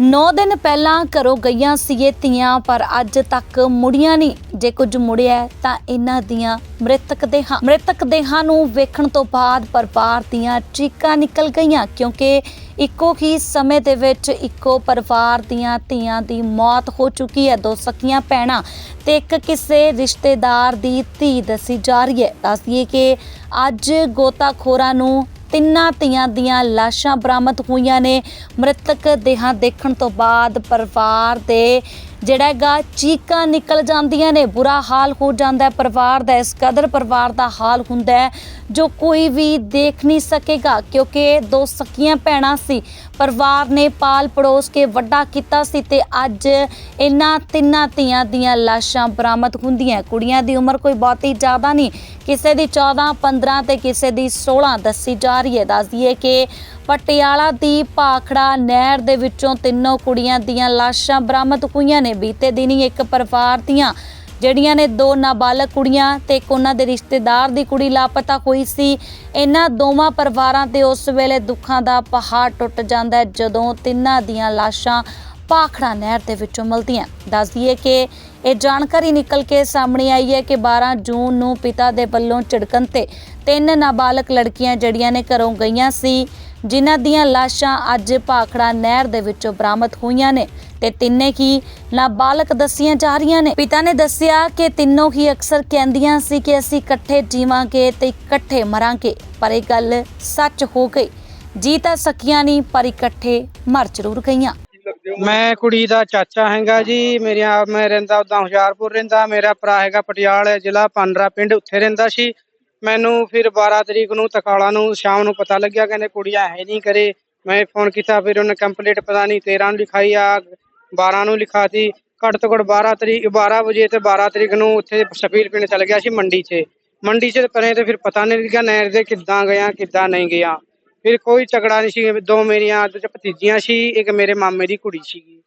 9 ਦਿਨ ਪਹਿਲਾਂ ਘਰੋਂ ਗਈਆਂ ਸੀ ਇਹ ਧੀਆਂ, ਪਰ ਅੱਜ ਤੱਕ ਮੁੜੀਆਂ ਨਹੀਂ। ਜੇ ਕੁਝ ਮੁੜਿਆ ਤਾਂ ਇਹਨਾਂ ਦੀਆਂ ਮ੍ਰਿਤਕ ਦੇਹਾਂ ਮ੍ਰਿਤਕ ਦੇਹਾਂ ਨੂੰ ਵੇਖਣ ਤੋਂ ਬਾਅਦ ਪਰਿਵਾਰ ਦੀਆਂ ਚੀਕਾਂ ਨਿਕਲ ਗਈਆਂ, ਕਿਉਂਕਿ ਇੱਕੋ ਹੀ ਸਮੇਂ ਦੇ ਵਿੱਚ ਇੱਕੋ ਪਰਿਵਾਰ ਦੀਆਂ ਧੀਆਂ ਦੀ ਮੌਤ ਹੋ ਚੁੱਕੀ ਹੈ। ਦੋ ਸਕੀਆਂ ਭੈਣਾਂ ਤੇ ਇੱਕ ਕਿਸੇ ਰਿਸ਼ਤੇਦਾਰ ਦੀ ਧੀ ਦੱਸੀ ਜਾ ਰਹੀ ਹੈ। ਦੱਸਦੀਏ ਕਿ ਅੱਜ ਗੋਤਾਖੋਰਾਂ ਨੂੰ ਤਿੰਨਾਂ ਧੀਆਂ ਦੀਆਂ ਲਾਸ਼ਾਂ ਬਰਾਮਦ ਹੋਈਆਂ ਨੇ। ਮ੍ਰਿਤਕ ਦੇਹਾਂ ਦੇਖਣ ਤੋਂ ਬਾਅਦ ਪਰਿਵਾਰ ਦੇ ਜਿਹੜਾ ਹੈਗਾ, ਚੀਕਾਂ ਨਿਕਲ ਜਾਂਦੀਆਂ ਨੇ, ਬੁਰਾ ਹਾਲ ਹੋ ਜਾਂਦਾ ਹੈ ਪਰਿਵਾਰ ਦਾ, ਇਸ ਕਦਰ ਪਰਿਵਾਰ ਦਾ ਹਾਲ ਹੁੰਦਾ ਹੈ, ਜੋ ਕੋਈ ਵੀ ਦੇਖ ਨਹੀਂ ਸਕੇਗਾ, ਕਿਉਂਕਿ ਦੋ ਸਕੀਆਂ ਭੈਣਾਂ ਸੀ। ਪਰਿਵਾਰ ਨੇ ਪਾਲ ਪੜੋਸ ਕੇ ਵੱਡਾ ਕੀਤਾ ਸੀ ਤੇ ਅੱਜ ਇਹਨਾਂ ਤਿੰਨਾਂ ਧੀਆਂ ਦੀਆਂ ਲਾਸ਼ਾਂ ਬਰਾਮਦ ਹੁੰਦੀਆਂ ਕੁੜੀਆਂ ਦੀ ਉਮਰ ਕੋਈ ਬਹੁਤੀ ਜ਼ਿਆਦਾ ਨਹੀਂ, ਕਿਸੇ ਦੀ 14 15 ਤੇ ਕਿਸੇ ਦੀ 16 ਦੱਸੀ ਜਾ ਰਹੀ ਹੈ। ਦੱਸਦੀਏ ਕਿ ਪਟਿਆਲਾ ਦੀ ਭਾਖੜਾ ਨਹਿਰ ਦੇ ਵਿੱਚੋਂ ਤਿੰਨੋਂ ਕੁੜੀਆਂ ਦੀਆਂ ਲਾਸ਼ਾਂ ਬਰਾਮਦ ਹੋਈਆਂ ਨੇ। ਬੀਤੇ ਦਿਨੀ ਇੱਕ ਪਰਿਵਾਰ ਦੀਆਂ ਜਿਹੜੀਆਂ ਨੇ ਦੋ ਨਾਬਾਲਗ ਕੁੜੀਆਂ ਤੇ ਇੱਕ ਉਹਨਾਂ ਦੇ ਰਿਸ਼ਤੇਦਾਰ ਦੀ ਕੁੜੀ ਲਾਪਤਾ ਹੋਈ ਸੀ। ਇਹਨਾਂ ਦੋਵਾਂ ਪਰਿਵਾਰਾਂ ਤੇ ਉਸ ਵੇਲੇ ਦੁੱਖਾਂ ਦਾ ਪਹਾੜ ਟੁੱਟ ਜਾਂਦਾ ਹੈ ਜਦੋਂ ਤਿੰਨਾਂ ਦੀਆਂ ਲਾਸ਼ਾਂ ਭਾਖੜਾ ਨਹਿਰ ਦੇ ਵਿੱਚੋਂ ਮਿਲਦੀਆਂ ਦੱਸ ਦਈਏ ਕਿ ਇਹ ਜਾਣਕਾਰੀ ਨਿਕਲ ਕੇ ਸਾਹਮਣੇ ਆਈ ਹੈ ਕਿ 12 ਜੂਨ ਨੂੰ ਪਿਤਾ ਦੇ ਵੱਲੋਂ ਝਿੜਕਣ ਤੇ ਤਿੰਨ ਨਾਬਾਲਗ ਲੜਕੀਆਂ ਜਿਹੜੀਆਂ ਨੇ ਘਰੋਂ ਗਈਆਂ ਸੀ। ਜਿਨ੍ਹਾਂ ਦੀਆਂ ਲਾਸ਼ਾਂ ਅੱਜ ਭਾਖੜਾ ਨਹਿਰ ਦੇ ਵਿੱਚੋਂ ਬਰਾਮਦ ਹੋਈਆਂ ਨੇ ਤੇ ਤਿੰਨੇ ਹੀ ਨਾਬਾਲਗ ਦੱਸੀਆਂ ਜਾ ਰਹੀਆਂ ਨੇ। ਪਿਤਾ ਨੇ ਦੱਸਿਆ ਕਿ ਤਿੰਨੋਂ ਹੀ ਅਕਸਰ ਕਹਿੰਦੀਆਂ ਸੀ ਕਿ ਅਸੀਂ ਇਕੱਠੇ ਜੀਵਾਂਗੇ ਤੇ ਇਕੱਠੇ ਮਰਾਂਗੇ, ਪਰ ਇਹ ਗੱਲ ਸੱਚ ਹੋ ਗਈ। ਜੀ ਤਾਂ ਸਕੀਆਂ ਨਹੀਂ, ਪਰ ਇਕੱਠੇ ਮਰ ਜ਼ਰੂਰ ਗਈਆਂ। ਮੈਂ ਕੁੜੀ ਦਾ ਚਾਚਾ ਹੈਗਾ ਜੀ, ਮੇਰੀਆਂ, ਮੈਂ ਰਹਿੰਦਾ ਉਦਾਂ ਹੁਸ਼ਿਆਰਪੁਰ ਰਹਿੰਦਾ, ਮੇਰਾ ਭਰਾ ਹੈਗਾ ਪਟਿਆਲਾ ਜ਼ਿਲ੍ਹਾ, ਪਾਂਡਰਾ ਪਿੰਡ ਉੱਥੇ ਰਹਿੰਦਾ ਸੀ। ਮੈਨੂੰ ਫਿਰ 12 ਤਰੀਕ ਨੂੰ ਤਕਾਲਾ ਨੂੰ ਸ਼ਾਮ ਨੂੰ ਪਤਾ ਲੱਗਿਆ, ਕਹਿੰਦੇ ਕੁੜੀਆਂ ਹੈ ਨਹੀਂ ਕਰੇ। ਮੈਂ ਫੋਨ ਕੀਤਾ, ਫਿਰ ਉਹਨੇ ਕੰਪਲੀਟ ਪਤਾ ਨਹੀਂ 13 ਨੂੰ ਲਿਖਾਈ, ਆ 12 ਨੂੰ ਲਿਖਾਤੀ। ਘੱਟ ਤੋਂ ਘੱਟ 12 ਤਰੀਕ 12 ਵਜੇ ਤੇ 12 ਤਰੀਕ ਨੂੰ ਉੱਥੇ ਸ਼ਪੀਲ ਪਿੰਡ ਚਲ ਗਿਆ ਸੀ ਮੰਡੀ 'ਚ। ਮੰਡੀ 'ਚ ਪਰੇ ਤੇ ਫਿਰ ਪਤਾ ਨਹੀਂ ਲੱਗਿਆ ਨਹਿਰ ਦੇ ਕਿੱਦਾਂ ਗਿਆ, ਕਿੱਦਾਂ ਨਹੀਂ ਗਿਆ। ਫਿਰ ਕੋਈ ਝਗੜਾ ਨਹੀਂ ਸੀ, ਦੋ ਮੇਰੀਆਂ ਭਤੀਜੀਆਂ ਸੀ, ਇੱਕ ਮੇਰੇ ਮਾਮੇ ਦੀ ਕੁੜੀ ਸੀਗੀ।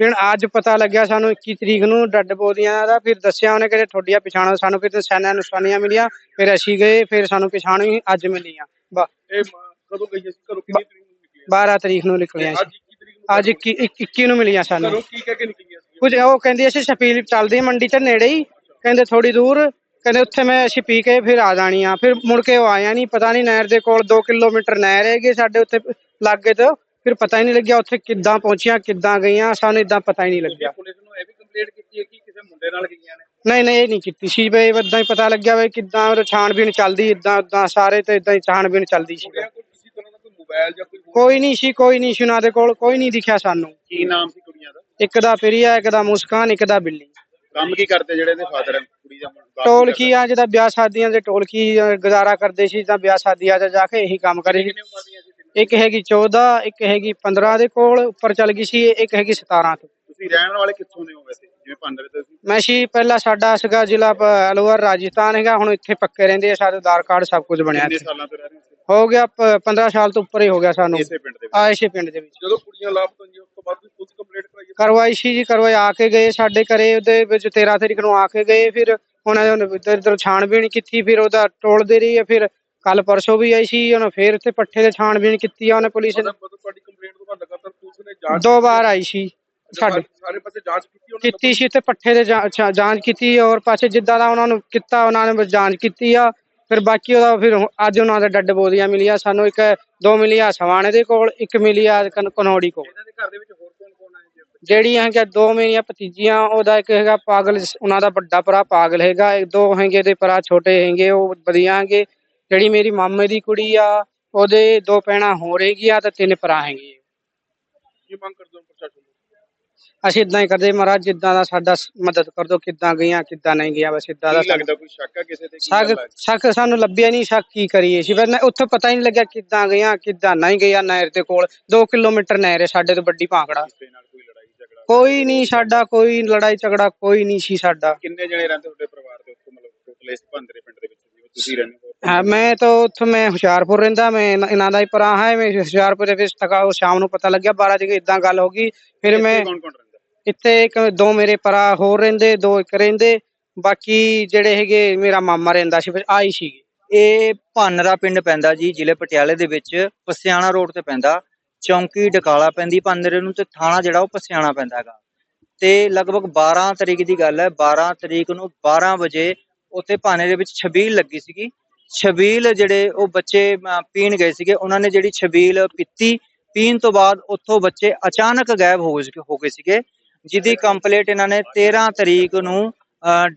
ਫਿਰ ਅੱਜ ਪਤਾ ਲੱਗਿਆ ਸਾਨੂੰ 21 ਤਰੀਕ ਨੂੰ ਡੱਡ ਬੋਦੀਆਂ ਦਾ ਫਿਰ ਦੱਸਿਆ ਉਹਨੇ ਕਿ ਤੁਹਾਡੀਆਂ ਪਛਾਣੋ ਸਾਨੂੰ ਫਿਰ ਨਿਸ਼ਾਨਾਂ ਨਿਸ਼ਾਨੀਆਂ ਮਿਲੀਆਂ ਫਿਰ ਅਸੀਂ ਗਏ ਫਿਰ ਸਾਨੂੰ ਪਛਾਣੀ ਅੱਜ ਮਿਲੀਆਂ ਬ- ਇਹ ਮ- ਕਦੋਂ ਗਈਆਂ ਸੀ? ਘਰੋਂ ਕਿੰਨੀ ਤਰੀਕ ਨੂੰ ਨਿਕਲੀਆਂ 12 ਤਰੀਕ ਨੂੰ ਨਿਕਲੀਆਂ ਅੱਜ ਸੀ। 21 ਤਰੀਕ ਨੂੰ ਅੱਜ 21 21 ਨੂੰ ਮਿਲੀਆਂ ਸਾਨੂੰ। ਘਰੋਂ ਕੀ ਕਹਿ ਕੇ ਨਿਕਲੀਆਂ ਸੀ? ਕੁਝ ਉਹ ਕਹਿੰਦੀ ਅਸੀਂ ਸ਼ਪੀਲ ਚੱਲਦੀ ਮੰਡੀ ਤੇ ਨੇੜੇ ਹੀ ਕਹਿੰਦੇ ਥੋੜੀ ਦੂਰ ਕਹਿੰਦੇ ਉੱਥੇ ਮੈਂ ਅਸੀਂ ਪੀ ਕੇ ਫਿਰ ਆ ਜਾਣੀ ਆ। ਫਿਰ ਮੁੜ ਕੇ ਉਹ ਆਇਆ ਨਹੀਂ ਪਤਾ ਨਹੀਂ ਨਹਿਰ ਦੇ ਕੋਲ 2 ਕਿਲੋਮੀਟਰ ਨਹਿਰ ਹੈਗੀ ਸਾਡੇ ਉੱਥੇ ਲਾਗੇ ਤੋਂ। ਫਿਰ ਪਤਾ ਹੀ ਨਹੀਂ ਲੱਗਿਆ ਉੱਥੇ ਕਿੱਦਾਂ ਪਹੁੰਚੀਆਂ ਕਿੱਦਾਂ ਗਈਆਂ ਸਾਨੂੰ ਇਦਾਂ ਪਤਾ ਹੀ ਨਹੀਂ ਲੱਗਿਆ। ਪੁਲਿਸ ਨੂੰ ਇਹ ਵੀ ਕੰਪਲੇਂਟ ਕੀਤੀ ਹੈ ਕਿ ਕਿਸੇ ਮੁੰਡੇ ਨਾਲ ਗਈਆਂ ਨੇ? ਨਹੀਂ ਨਹੀਂ ਇਹ ਨਹੀਂ ਕੀਤੀ ਸੀ ਬਈ ਇਦਾਂ ਹੀ ਪਤਾ ਲੱਗਿਆ ਬਈ ਕਿੱਦਾਂ ਉਹ ਛਾਣਬੀਣ ਚੱਲਦੀ ਇਦਾਂ ਉਦਾਂ ਸਾਰੇ ਤੇ ਇਦਾਂ ਹੀ ਛਾਣਬੀਣ ਚੱਲਦੀ ਸੀ। ਦਾ ਕੋਈ ਮੋਬਾਈਲ ਜਾਂ ਕੋਈ ਨਹੀਂ ਸੀ ਕੋਈ ਨਹੀਂ ਸੀ ਉਹਨਾਂ ਦੇ ਕੋਲ ਕੋਈ ਨਹੀਂ ਦਿਖਿਆ ਸਾਨੂੰ। ਕੀ ਨਾਮ ਸੀ ਕੁੜੀਆਂ ਦਾ? ਇੱਕ ਦਾ ਪ੍ਰਿਆ ਇੱਕ ਦਾ ਮੁਸਕਾਨ ਇੱਕ ਦਾ ਬਿੱਲੀ। ਕੰਮ ਕੀ ਕਰਦੇ ਜਿਹੜੇ ਇਹਦੇ ਫਾਦਰ ਹੈ? ਕੁੜੀ ਦਾ ਬਾਪ ਟੋਲ ਕੀ ਕੀ ਆ ਜਿਹਦਾ ਵਿਆਹ ਸ਼ਾਦੀਆਂ ਦੇ ਟੋਲ ਕੀ ਅ, ਗੁਜ਼ਾਰਾ ਕਰਦੇ ਸੀ ਤਾਂ ਵਿਆਹ ਸ਼ਾਦੀਆਂ 'ਚ ਜਾ ਕੇ ਇਹੀ ਕੰਮ ਕਰੇ ਸੀ। ਇੱਕ ਹੈਗੀ 14 ਇੱਕ ਹੈਗੀ 15 ਦੇ ਕੋਲ ਉੱਪਰ ਚੱਲ ਗਈ ਸੀ ਇੱਕ ਹੈਗੀ 17 ਤੋਂ। ਤੁਸੀਂ ਰਹਿਣ ਵਾਲੇ ਕਿੱਥੋਂ ਦੇ ਹੋ ਵੈਸੇ? ਜਿਵੇਂ ਪੰਦਰ ਤੇ ਸੀ ਮੈਂ ਸੀ ਪਹਿਲਾਂ ਸਾਡਾ ਸੀਗਾ ਜ਼ਿਲ੍ਹਾ ਅਲਵਰ ਰਾਜਸਥਾਨ ਹੈਗਾ ਹੁਣ ਇੱਥੇ ਪੱਕੇ ਰਹਿੰਦੇ ਆ ਸਾਡੇ ਆਧਾਰ ਕਾਰਡ ਸਭ ਕੁਝ ਬਣਿਆ ਕਿੰਨੇ ਇੱਥੇ। ਸਾਲਾਂ ਤੋਂ ਰਹਿ ਰਹੇ ਹੋ ਹੋ ਗਿਆ ਪ- 15 ਸਾਲ ਤੋਂ ਉੱਪਰ ਹੀ ਹੋ ਗਿਆ ਸਾਨੂੰ। ਇਸੇ ਪਿੰਡ ਦੇ ਵਿੱਚ। ਆ ਇਸੇ ਪਿੰਡ ਦੇ ਵਿੱਚ। ਜਦੋਂ ਕੁੜੀਆਂ ਲਾਪਤਾ ਹੋਈਆਂ ਉਸ ਤੋਂ ਬਾਅਦ ਵੀ ਪੁਲਿਸ ਕੰਪਲੇਂਟ ਕਰਾਈ ਹੈ? ਕਰਵਾਈ ਸੀ ਜੀ ਕਰਵਾਈ ਆ ਕੇ ਗਏ ਸਾਡੇ ਘਰੇ ਉਹਦੇ ਵਿੱਚ 13 ਤਰੀਕ ਨੂੰ ਆ ਕੇ ਗਏ ਫਿਰ ਉਹਨਾਂ ਨੇ ਇੱਧਰ ਇੱਧਰ ਛਾਣਬੀਣ ਕੀਤੀ ਫਿਰ ਉਹਦਾ ਟੋਲਦੇ ਰਹੀ ਹੈ ਫਿਰ ਕੱਲ ਪਰਸੋਂ ਵੀ ਆਈ ਸੀ ਉਹਨਾਂ ਫਿਰ ਉੱਥੇ ਪੱਠੇ ਦੇ ਛਾਣਬੀਣ ਕੀਤੀ ਆ ਉਹਨੇ ਪੁਲਿਸ ਨੇ। ਮਤਲਬ ਮਤਲਬ ਤੁਹਾਡੀ ਕੰਪਲੇਂਟ ਤੋਂ ਬਾਅਦ ਲਗਾਤਾਰ ਪੁਲਿਸ ਨੇ ਜਾਂਚ ਦੋ ਵਾਰ ਆਈ ਸੀ ਸਾਡੇ। ਸਾਰੇ ਪਾਸੇ ਜਾਂਚ ਕੀਤੀ ਉਹਨਾਂ? ਕੀਤੀ ਸੀ ਤੇ ਪੱਠੇ ਦੇ ਜਾਂਚ ਕੀਤੀ ਔਰ ਪਾਸੇ ਜਿੱਦਾਂ ਦਾ ਉਹਨਾਂ ਨੂੰ ਕੀਤਾ ਉਹਨਾਂ ਨੇ ਜਾਂਚ ਕੀਤੀ ਆ। ਫਿਰ ਬਾਕੀ ਉਹਦਾ ਫਿਰ ਅੱਜ ਉਹਨਾਂ ਦੇ ਡੱਡ ਬੋਦੀਆਂ ਮਿਲੀਆਂ ਸਾਨੂੰ ਇੱਕ ਦੋ ਮਿਲੀਆਂ ਸਵਾਣੇ ਦੇ ਕੋਲ ਇੱਕ ਮਿਲੀ ਆ ਕਨ- ਕਨੌੜੀ ਕੋਲ। ਇਹਨਾਂ ਦੇ ਘਰ ਦੇ ਵਿੱਚ ਹੋਰ ਕੌਣ ਕੌਣ ਹੈ ਜੀ? ਜਿਹੜੀਆਂ ਹੈਗੀਆਂ ਦੋ ਮੇਰੀਆਂ ਭਤੀਜੀਆਂ ਉਹਦਾ ਇੱਕ ਹੈਗਾ ਪਾਗਲ ਉਹਨਾਂ ਦਾ ਵੱਡਾ ਭਰਾ ਪਾਗਲ ਹੈਗਾ ਇੱਕ ਦੋ ਹੈਗੇ ਦੇ ਭਰਾ ਛੋਟੇ ਹੈਗੇ ਉਹ ਵਧੀਆ ਹੈਗੇ। ਜਿਹੜੀ ਮੇਰੀ ਮਾਮੇ ਦੀ ਕੁੜੀ ਆ ਉਹਦੇ ਦੋ ਭੈਣਾਂ ਹੋਰ ਹੈਗੀਆਂ ਤੇ ਤਿੰਨ ਭਰਾ ਹੈਗੇ ਕੀ ਮੰਗ ਕਰਦੇ ਹੋ ਪ੍ਰਸ਼ਾਸਨ ਅਸੀਂ ਇਦਾਂ ਹੀ ਕਰਦੇ ਮਹਾਰਾਜ ਜਿੱਦਾਂ ਦਾ ਸਾਡਾ ਸ- ਮਦਦ ਕਰ ਦੋ ਕਿੱਦਾਂ ਗਈਆਂ ਕਿੱਦਾਂ ਨਹੀਂ ਗਿਆ ਬਸ ਇਦਾਂ ਦਾ ਕੀ ਲੱਗਦਾ ਕੋਈ ਸ਼ੱਕ ਹੈ ਕਿਸੇ ਤੇ? ਕੀ ਸ਼ੱਕ ਗੱਲ? ਸ਼ੱਕ ਸਾਨੂੰ ਲੱਭਿਆ ਨਹੀਂ ਸ਼ੱਕ ਕੀ ਕਰੀਏ? ਸੀ ਫਿਰ ਉੱਥੇ ਪਤਾ ਹੀ ਨਹੀਂ ਲੱਗਿਆ ਕਿੱਦਾਂ ਗਈਆਂ ਕਿੱਦਾਂ ਨਹੀਂ ਗਈਆਂ ਨਹਿਰ ਦੇ ਕੋਲ। 2 ਕਿਲੋਮੀਟਰ ਨਹਿਰ ਹੈ ਸਾਡੇ ਤੋਂ ਵੱਡੀ ਭਾਂਕੜਾ ਕਿਸੇ ਨਾਲ ਕੋਈ ਲੜਾਈ ਝਗੜਾ? ਕੋਈ ਨਹੀਂ ਸਾਡਾ ਕੋਈ ਲੜਾਈ ਝਗੜਾ ਕੋਈ ਨਹੀਂ ਸੀ ਸਾਡਾ। ਕਿੰਨੇ ਜਣੇ ਰਹਿੰਦੇ ਤੁਹਾਡੇ ਪਰਿਵਾਰ ਦੇ ਉੱਤੇ ਮਤਲਬ ਟੋਟਲ ਇਸ ਭੰਦਰੇ ਪਿੰਡ ਦੇ ਵਿੱਚ ਜਿਵੇਂ ਤੁਸੀਂ ਰਹਿੰਦੇ ਹੋ? ਹਾਂ ਮੈਂ ਤਾਂ ਉੱਥੇ ਮੈਂ ਹੁਸ਼ਿਆਰਪੁਰ ਰਹਿੰਦਾ ਮੈਂ ਇਹਨਾਂ- ਇਹਨਾਂ ਦਾ ਹੀ ਭਰਾ ਹੈ ਮੈਂ ਹੁਸ਼ਿਆਰਪੁਰ ਦੇ ਵਿੱਚ ਤੱਕ ਉਹ ਸ਼ਾਮ ਨੂੰ ਪਤਾ ਲੱਗਿਆ 12 ਵਜੇ ਇਦਾਂ ਗੱਲ ਹੋ ਗਈ ਫਿਰ ਮੈਂ ਕੌਣ ਕੌਣ ਰਹਿੰਦਾ? ਇੱਥੇ ਇੱਕ ਦੋ ਮੇਰੇ ਭਰਾ ਹੋਰ ਰਹਿੰਦੇ ਦੋ ਇੱਕ ਰਹਿੰਦੇ ਬਾਕੀ ਜਿਹੜੇ ਹੈਗੇ ਮੇਰਾ ਮਾਮਾ ਰਹਿੰਦਾ ਸੀ ਫਿਰ ਆਈ ਸੀ ਇਹ ਭਾਨਰਾ ਪਿੰਡ ਪੈਂਦਾ ਜੀ ਜ਼ਿਲ੍ਹੇ ਪਟਿਆਲੇ ਦੇ ਵਿੱਚ ਪਸਿਆਣਾ ਰੋਡ ਤੇ ਪੈਂਦਾ। ਚੌਂਕੀ ਡਕਾਲਾ ਪੈਂਦੀ ਪਾਂਦਰੇ ਨੂੰ ਤੇ ਥਾਣਾ ਜਿਹੜਾ ਉਹ ਪਸਿਆਣਾ ਪੈਂਦਾ ਹੈਗਾ। ਤੇ ਲਗਭਗ 12 ਤਰੀਕ ਦੀ ਗੱਲ ਹੈ 12 ਤਰੀਕ ਨੂੰ 12 ਵਜੇ ਉੱਥੇ ਭਾਨੇ ਦੇ ਵਿੱਚ ਛਬੀਲ ਲੱਗੀ ਸੀਗੀ। ਛਬੀਲ ਜਿਹੜੇ ਉਹ ਬੱਚੇ ਪੀਣ ਗਏ ਸੀਗੇ, ਉਹਨਾਂ ਨੇ ਜਿਹੜੀ ਛਬੀਲ ਪੀਤੀ, ਪੀਣ ਤੋਂ ਬਾਅਦ ਉੱਥੋਂ ਬੱਚੇ ਅਚਾਨਕ ਗਾਇਬ ਹੋ ਗਏ ਹੋ ਗਏ ਸੀਗੇ, ਜਿਹਦੀ ਕੰਪਲੀਟ ਇਹਨਾਂ ਨੇ 13 ਤਰੀਕ ਨੂੰ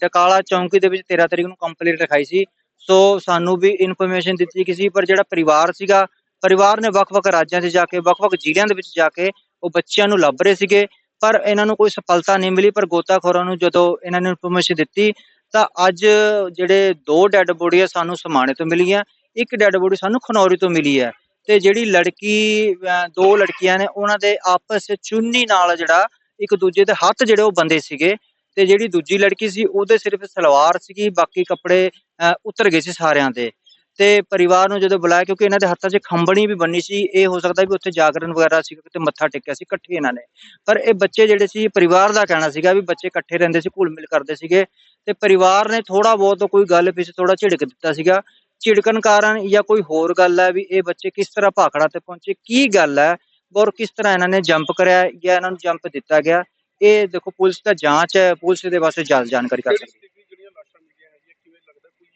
ਡਕਾਲਾ ਚੌਂਕੀ ਦੇ ਵਿੱਚ 13 ਤਰੀਕ ਨੂੰ ਕੰਪਲੀਟ ਲਿਖਾਈ ਸੀ। ਸੋ ਸਾਨੂੰ ਵੀ ਇਨਫੋਰਮੇਸ਼ਨ ਦਿੱਤੀ ਗਈ ਸੀ, ਪਰ ਜਿਹੜਾ ਪਰਿਵਾਰ ਸੀਗਾ, ਪਰਿਵਾਰ ਨੇ ਵੱਖ-ਵੱਖ ਰਾਜਾਂ 'ਚ ਜਾ ਕੇ, ਵੱਖ-ਵੱਖ ਜ਼ਿਲ੍ਹਿਆਂ ਦੇ ਵਿੱਚ ਜਾ ਕੇ ਉਹ ਬੱਚਿਆਂ ਨੂੰ ਲੱਭ ਰਹੇ ਸੀਗੇ, ਪਰ ਇਹਨਾਂ ਨੂੰ ਕੋਈ ਸਫਲਤਾ ਨਹੀਂ ਮਿਲੀ, ਪਰ ਗੋਤਾਖੋਰਾਂ ਨੂੰ ਜਦੋਂ ਇਹਨਾਂ ਨੇ ਇਨਫੋਰਮੇਸ਼ਨ ਦਿੱਤੀ ਤਾਂ ਅੱਜ ਜਿਹੜੇ ਦੋ ਡੈੱਡ ਬੋਡੀਆਂ ਸਾਨੂੰ ਸਮਾਣੇ ਤੋਂ ਮਿਲੀਆਂ, ਇੱਕ ਡੈੱਡ ਬੋਡੀ ਸਾਨੂੰ ਖਨੌਰੀ ਤੋਂ ਮਿਲੀ ਹੈ ਤੇ ਜਿਹੜੀ ਲੜਕੀ ਦੋ ਲੜਕੀਆਂ ਨੇ, ਉਹਨਾਂ ਦੇ ਆਪਸ ਚੁੰਨੀ ਨਾਲ ਜਿਹੜਾ ਇੱਕ ਦੂਜੇ ਦੇ ਹੱਥ ਜਿਹੜੇ ਉਹ ਬੰਦੇ ਸੀਗੇ ਤੇ ਜਿਹੜੀ ਦੂਜੀ ਲੜਕੀ ਸੀ, ਉਹਦੇ ਸਿਰਫ ਸਲਵਾਰ ਸੀਗੀ, ਬਾਕੀ ਕੱਪੜੇ, ਅਹ, ਉਤਰ ਗਏ ਸੀ ਸਾਰਿਆਂ ਦੇ। ਤੇ ਪਰਿਵਾਰ ਨੂੰ ਜਦੋਂ ਬੁਲਾਇਆ, ਕਿਉਂਕਿ ਇਹਨਾਂ ਦੇ ਹੱਥਾਂ 'ਚ ਖੰਬਣੀ ਵੀ ਬੰਨੀ ਸੀ, ਇਹ ਹੋ ਸਕਦਾ ਵੀ ਉੱਥੇ ਜਾਗਰਣ ਵਗੈਰਾ ਸੀ ਕਿਤੇ ਮੱਥਾ ਟੇਕਿਆ ਸੀ ਇਕੱਠੇ ਇਹਨਾਂ ਨੇ। ਪਰ ਇਹ ਬੱਚੇ ਜਿਹੜੇ ਸੀ ਪਰਿਵਾਰ ਦਾ ਕਹਿਣਾ ਸੀਗਾ ਵੀ ਬੱਚੇ ਇਕੱਠੇ ਰਹਿੰਦੇ ਸੀ ਘੁਲ ਮਿਲ ਕਰਦੇ ਸੀਗੇ ਤੇ ਪਰਿਵਾਰ ਨੇ ਥੋੜਾ ਬਹੁਤ ਕੋਈ ਗੱਲ ਪਿੱਛੇ ਥੋੜਾ ਝਿੜਕ ਦਿੱਤਾ ਸੀਗਾ। ਝਿੜਕਣ ਕਾਰਨ ਜਾਂ ਕੋਈ ਹੋਰ ਗੱਲ ਹੈ ਵੀ ਇਹ ਬੱਚੇ ਕਿਸ ਤਰ੍ਹਾਂ ਭਾਖੜਾ ਤੇ ਪਹੁੰਚੇ, ਕੀ ਗੱਲ ਹੈ ਔਰ ਕਿਸ ਤਰ੍ਹਾਂ ਇਹਨਾਂ ਨੇ ਜੰਪ ਕਰਿਆ ਜਾਂ ਇਹਨਾਂ ਨੂੰ ਜੰਪ ਦਿੱਤਾ ਗਿਆ, ਇਹ ਦੇਖੋ ਪੁਲਿਸ ਦਾ ਜਾਂਚ ਹੈ, ਪੁਲਿਸ ਦੇ ਵਾਸਤੇ ਜ਼ਿਆਦਾ ਜਾਣਕਾਰੀ ਕਰ ਸਕਦੀ ਹੈ ਜਿਹੜੀ ਜਿਹੜੀਆਂ ਲਾਸ਼ਾਂ ਮਿਲੀਆਂ ਹੈਗੀਆਂ ਕਿਵੇਂ ਲੱਗਦਾ ਕੋਈ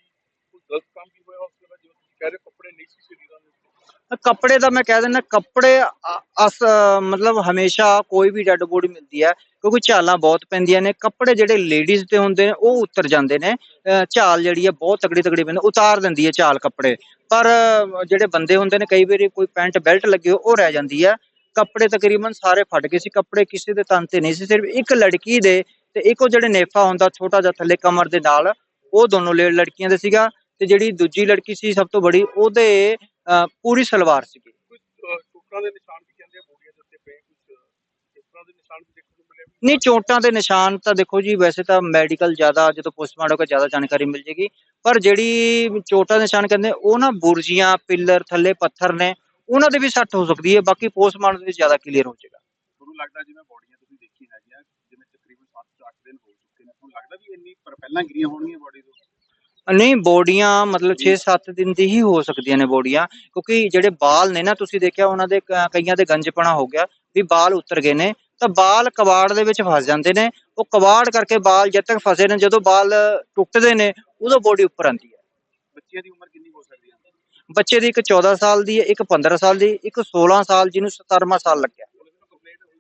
ਕੋਈ ਗਲਤ ਕੰਮ ਵੀ ਹੋਇਆ ਉਸ ਵੇਲੇ ਜਿਵੇਂ ਤੁਸੀਂ ਕਹਿ ਰਹੇ ਕੱਪੜੇ ਨਹੀਂ ਸੀ ਸਰੀਰਾਂ ਦੇ ਉੱਤੇ ਕੱਪੜੇ ਦਾ ਮੈਂ ਕਹਿ ਦਿੰਦਾ ਕੱਪੜੇ ਅ- ਅਸ ਮਤਲਬ ਹਮੇਸ਼ਾ ਕੋਈ ਵੀ ਡੈੱਡ ਬੋਡੀ ਮਿਲਦੀ ਹੈ ਕਿਉਂਕਿ ਝਾਲਾਂ ਬਹੁਤ ਪੈਂਦੀਆਂ ਨੇ ਕੱਪੜੇ ਜਿਹੜੇ ਲੇਡੀਜ਼ ਦੇ ਹੁੰਦੇ ਨੇ ਉਹ ਉਤਰ ਜਾਂਦੇ ਨੇ ਅ, ਝਾਲ ਜਿਹੜੀ ਹੈ ਬਹੁਤ ਤਗੜੀ ਤਗੜੀ ਪੈਂਦੀ ਉਤਾਰ ਦਿੰਦੀ ਹੈ ਝਾਲ ਕੱਪੜੇ ਪਰ ਅ, ਜਿਹੜੇ ਬੰਦੇ ਹੁੰਦੇ ਨੇ ਕਈ ਵਾਰੀ ਕੋਈ ਪੈਂਟ ਬੈਲਟ ਲੱਗੀ ਹੋ ਉਹ ਰਹਿ ਜਾਂਦੀ ਹੈ ਕੱਪੜੇ ਤਕਰੀਬਨ ਸਾਰੇ ਫਟ ਗਏ ਸੀ ਕੱਪੜੇ ਕਿਸੇ ਦੇ ਤਨ ਤੇ ਨਹੀਂ ਸੀ ਸਿਰਫ ਇੱਕ ਲੜਕੀ ਦੇ ਤੇ ਇੱਕ ਉਹ ਜਿਹੜੇ ਨੇਫਾ ਹੁੰਦਾ ਛੋਟਾ ਜਿਹਾ ਥੱਲੇ ਕਮਰ ਦੇ ਨਾਲ ਉਹ ਦੋਨੋਂ ਲੇ- ਲੜਕੀਆਂ ਦੇ ਸੀਗਾ ਤੇ ਜਿਹੜੀ ਦੂਜੀ ਲੜਕੀ ਸੀ ਸਭ ਤੋਂ ਬੜੀ ਉਹਦੇ ਪੂਰੀ ਸਲਵਾਰ ਸੀਗੀ। ਚੋਟਾਂ ਦੇ ਨਿਸ਼ਾਨ ਵੀ ਕਹਿੰਦੇ ਆ ਬੋਡੀਆਂ ਦੇ ਉੱਤੇ ਪਏ ਕੁਝ ਇਸ ਤਰ੍ਹਾਂ ਦੇ ਨਿਸ਼ਾਨ ਵੀ ਦੇਖਣ ਨੂੰ ਮਿਲੇ ਨਹੀਂ ਚੋਟਾਂ ਦੇ ਨਿਸ਼ਾਨ ਤਾਂ ਦੇਖੋ ਜੀ ਵੈਸੇ ਤਾਂ ਮੈਡੀਕਲ ਜ਼ਿਆਦਾ ਜਦੋਂ ਪੋਸਟਮਾਰਟਮ ਹੋਗਾ ਜ਼ਿਆਦਾ ਜਾਣਕਾਰੀ ਮਿਲ ਜੇਗੀ। ਪਰ ਜਿਹੜੀ ਚੋਟਾਂ ਦੇ ਨਿਸ਼ਾਨ ਕਹਿੰਦੇ ਉਹ ਨਾ ਬੁਰਜੀਆਂ ਪਿੱਲਰ ਥੱਲੇ ਪੱਥਰ ਨੇ ਉਹਨਾਂ ਦੇ ਵੀ ਸੱਟ ਹੋ ਸਕਦੀ ਹੈ ਬਾਕੀ ਪੋਸਟਮਾਰਟਮ ਦੇ ਵਿੱਚ ਜ਼ਿਆਦਾ ਕਲੀਅਰ ਹੋ ਜਾਏਗਾ ਤੁਹਾਨੂੰ ਲੱਗਦਾ ਜਿਵੇਂ ਬੋਡੀਆਂ ਤੁਸੀਂ ਦੇਖੀ ਹੈਗੀਆਂ ਜਿਵੇਂ ਤਕਰੀਬਨ 7-8 ਦਿਨ ਹੋ ਚੁੱਕੇ ਨੇ ਤੁਹਾਨੂੰ ਲੱਗਦਾ ਵੀ ਇੰਨੀ ਪਰ ਪਹਿਲਾਂ ਗਿਰੀਆਂ ਹੋਣਗੀਆਂ ਨਹੀਂ ਬੋਡੀਆਂ ਮਤਲਬ 6-7 ਦਿਨ ਦੀ ਹੀ ਹੋ ਸਕਦੀਆਂ ਨੇ ਬੋਡੀਆਂ ਕਿਉਂਕਿ ਜਿਹੜੇ ਬਾਲ ਨੇ ਨਾ ਤੁਸੀਂ ਦੇਖਿਆ ਉਹਨਾਂ ਦੇ ਕ- ਕਈਆਂ ਦੇ ਗੰਜਪਣਾ ਹੋ ਗਿਆ ਵੀ ਬਾਲ ਉਤਰ ਗਏ ਨੇ ਤਾਂ ਬਾਲ ਕਬਾੜ ਦੇ ਵਿੱਚ ਫਸ ਜਾਂਦੇ ਨੇ ਉਹ ਕਬਾੜ ਕਰਕੇ ਬਾਲ ਜਦ ਤੱਕ ਫਸੇ ਨੇ ਜਦੋਂ ਬਾਲ ਟੁੱਟਦੇ ਨੇ ਉਦੋਂ ਬੋਡੀ ਉੱਪਰ ਆਉਂਦੀ ਹੈ। ਬੱਚਿਆਂ ਦੀ ਉਮਰ ਕਿੰਨੀ ਹੋ ਸਕਦੀ ਹੈ? ਬੱਚੇ ਦੀ ਇੱਕ 14 ਸਾਲ ਦੀ ਹੈ ਇੱਕ 15 ਸਾਲ ਦੀ ਇੱਕ 16 ਸਾਲ ਜਿਹਨੂੰ 17ਵਾਂ ਸਾਲ ਲੱਗਿਆ।